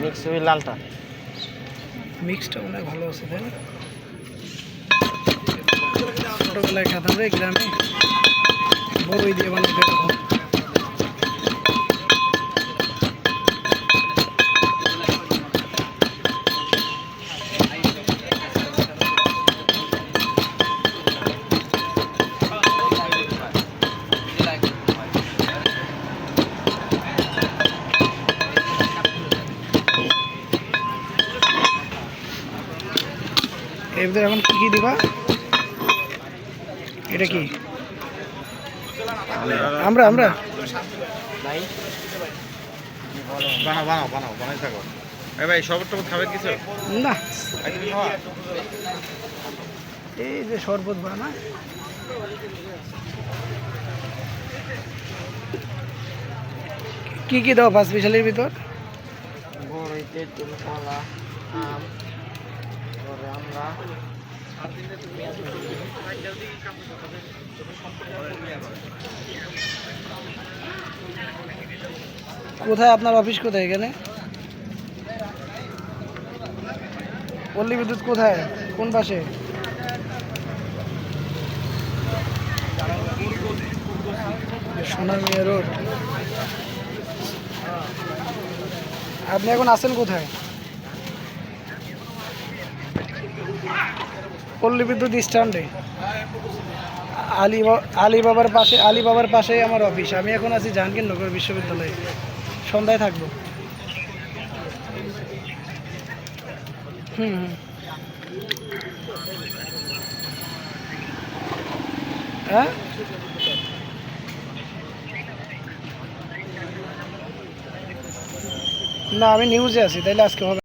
Mix ওই লালটা। মিক্সটা মনে হয় ভালো আছে, তাই ছোটোবেলায় খেতাম রে গ্রামে বড়ই দিয়ে বানাতে এর ভিতরে এখন কি কি দিবা? এটা কি? আমরা আমরা। বানাও বানাও বানাও বানাই থাকো। এ ভাই শরবত টবত খাবেন কিছু? না। এই যে শরবত বানা কি কি দাও পাঁচ বিশালের ভিতর? কলা আম। কোথায় আপনার অফিস কোথায় এখানে? পল্লী বিদ্যুৎ কোথায়? কোন পাশে? সোনামিয়া রোড। আপনি এখন আছেন কোথায়? পল্লী বিদ্যুৎ স্ট্যান্ডে। আলী আলিবাবার পাশে আলিবাবার পাশেই আমার অফিস। আমি এখন আছি জাহাঙ্গীরনগর বিশ্ববিদ্যালয়ে। সন্ধ্যায় থাকব। হুম হুম। হ্যাঁ? না, আমি নিউজে আছি, তাইলে আজকে হবে